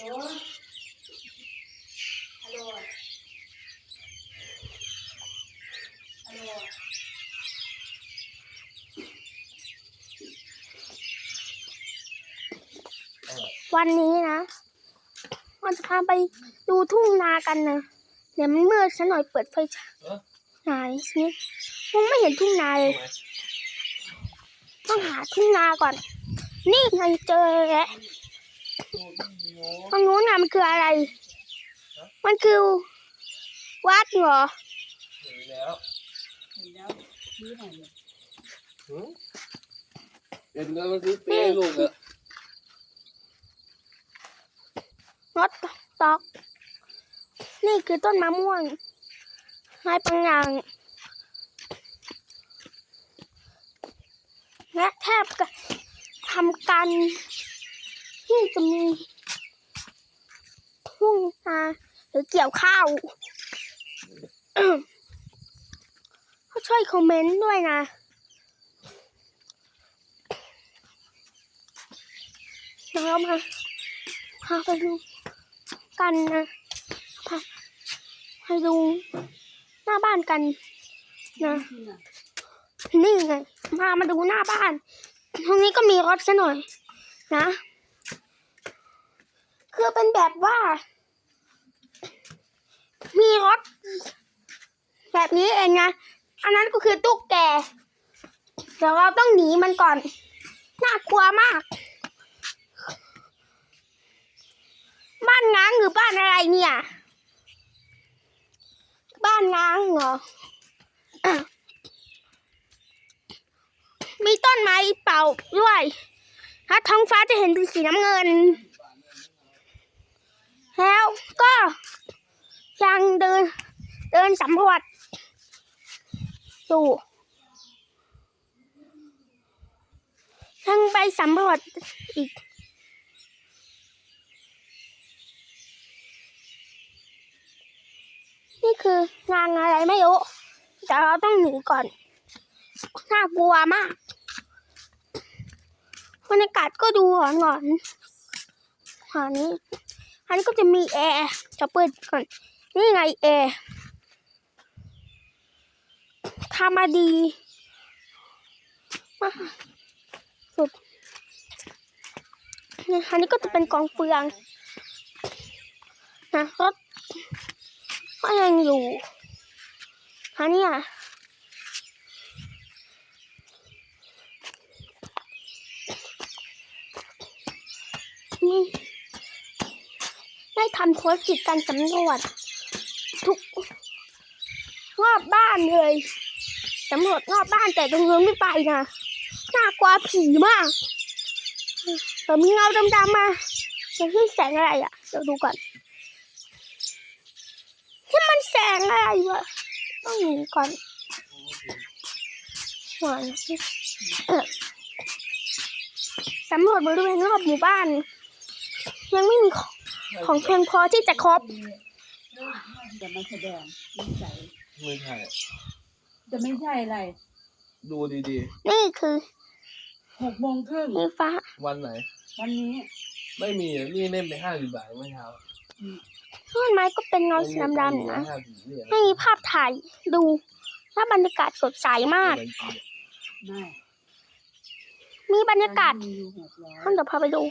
ลฮัลโหลฮัลโหลวันนี้นะเราจะพาไปดูทุ่งนากันนะเดี๋ยวมันมืดซะหน่อยเปิดไฟฉายเออ ไหนสิมองไม่เห็นทุ่งนาเลย ต้องหาทุ่งนาก่อน นี่ไงเจอแล้ว ตรงนู้นน่ะมันคืออะไร มันคือวัดเหรอเห็นแล้วเห็นแล้วชี้หน่อยเลยหืมเห็นแล้วมันซื้อเป้ให้ลูกอะรถตอก นี่คือต้นมะม่วงไม้ปังยางและแทบจะทำการที่จะมี ทุ่งนาหรือเกี่ยวข้าวก็ช่วยคอมเมนต์ด้วยนะเดี๋ยวเรามาพาไปดูกันนะพาไปดูหน้าบ้านกันนะน่ะนี่ไง มามาดูหน้าบ้านตรงนี้ก็มีรถซะหน่อย นะ คือเป็นแบบว่า มีรถ แบบนี้เองนะอันนั้นก็คือตุ๊กแกเดี๋ยวเราต้องหนีมันก่อน น่ากลัวมาก บ้านง้างหรือบ้านอะไรเนี่ย บ้านง้างเหรอมีต้นไม้เป่าด้วยถ้าท้องฟ้าจะเห็นเป็นสีน้ำเงิน แล้วก็ยังเดินเดินสำรวจอยู่ยังไปสำรวจอีก นี่คืองานอะไรไม่รู้แต่เราต้องหนีก่อน น่ากลัวมากบรรยากาศก็ดูหอนหอนๆอันนี้ อันนี้ก็จะมีแอร์จะเปิดก่อน นี่ไงแอร์ทำมาดีมาสุดนี่อันนี้ก็จะเป็นกองเฟืองนะรถก็ยังอยู่อันนี้อะนี่ ได้ทำธุรกิจการสำรวจ ทุกรอบบ้านเลยสำรวจรอบบ้านแต่ตรงนู้นไม่ไปนะน่ากลัวผีมากเดี๋ยวมีเงาดำๆมามันคือแสงอะไรอะเดี๋ยวดูก่อนที่มันแสงอะไรวะต้องหนีก่อนหวานสำรวจบริเวณรอบหมู่บ้าน ยังไม่มีของ ของเพียงพอที่จะครบ จะมาแสดงนิสัยไม่ใช่จะไม่ใช่อะไรดูดีนี่คือหกโมงครึ่งนี่ฟ้า ๆ วันไหน วันนี้ไม่มีอะนี่เล่นไปห้าสิบบาทเมื่อเช้าต้นไม้ก็เป็นเงาสีดำๆนะ ห้าสิบเนี่ยไม่มีภาพถ่ายดูถ้าบรรยากาศสดใสมาก ไม่มีบรรยากาศมีอยู่หกร้อยท่านเดี๋ยวพาไปดู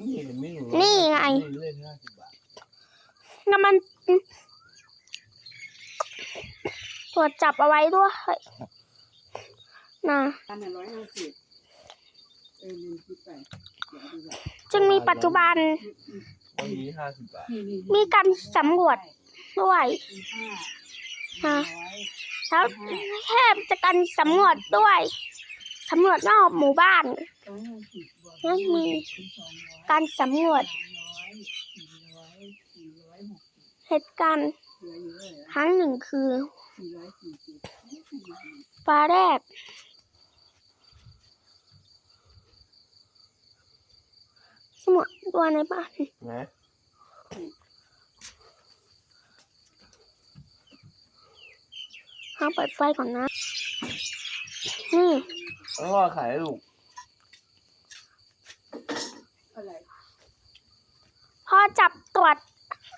นี่เห็นไม่อยู่นี่ไงเล่นห้าสิบบาทน้ำมันตรวจจับเอาไว้ด้วยนะอันหนึ่งร้อยห้าสิบเออลืมคิดไปเดี๋ยวดูแบบจึงมีปัจจุบันวันนี้ห้าสิบบาทนี่นี่มีการสำรวจด้วยมีห้าฮะร้อยแล้วแทบจะกันสำรวจด้วย สำรวจรอบหมู่บ้านร้อยห้าสิบบวกแล้วมีเป็นสองร้อยการสำรวจสามร้อยสี่ร้อยสี่ร้อยหกสิบเหตุการณ์เหลืออยู่เลยเหรอครั้งหนึ่งคือสี่ร้อยสี่สิบฟ้าแรกสมุดตัวในบ้านนะห้ามเปิดไฟก่อนนะ นี่ แล้วก็ขายลูกพ่อจับตรวจ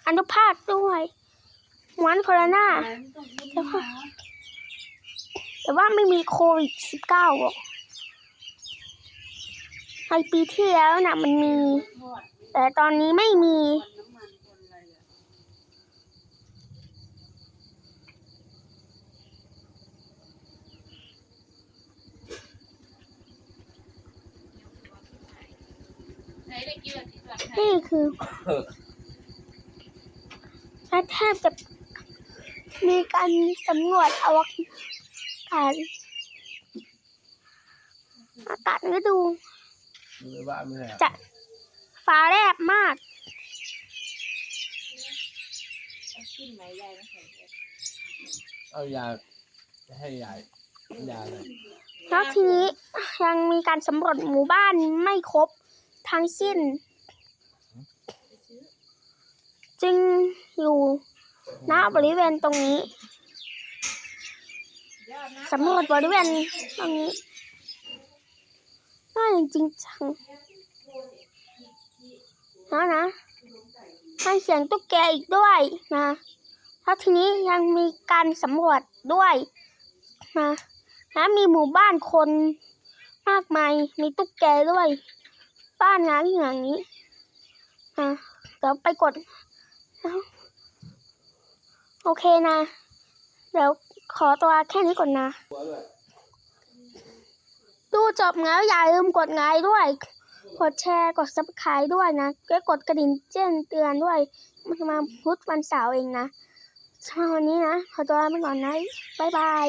อนุภาคด้วยหมันโคโรนาแล้แต่ว่าไม่มีโควิดสิบเก้าอะในปีที่แล้วนะมันมี แต่ตอนนี้ไม่มี นี่คือแทบจะมีการสำรวจอวกาศอากาศก็ดูอยู่ในบ้านไม่ใช่เหรอจะฟ้าแลบมากเอาขึ้นไหมยายมาใส่เลยเอายาให้ยายยาเลยแล้วทีนี้ยังมีการสำรวจหมู่บ้านไม่ครบ ทั้งสิ้น จึงอยู่ณบริเวณตรงนี้ยอดนะสำรวจบริเวณตรงนี้น่าจริงจังนะนะให้เสียงตุ๊กแกอีกด้วยนะแล้วทีนี้ยังมีการสำรวจด้วยนะและมีหมู่บ้านคนมากมาย มีตุ๊กแกด้วย บ้านงานอย่างนี้นะเดี๋ยวไปกดแล้วโอเคนะ เดี๋ยวขอตัวแค่นี้ก่อนนะ ดูจบแล้วอย่าลืมกดไลค์ด้วย กดแชร์กด subscribe ด้วยนะและกดกระดิ่งแจ้งเตือนด้วยมันมาพุธวันเสาร์เองนะสำหรับวันนี้นะ ขอตัวไปก่อนนะ บ๊ายบาย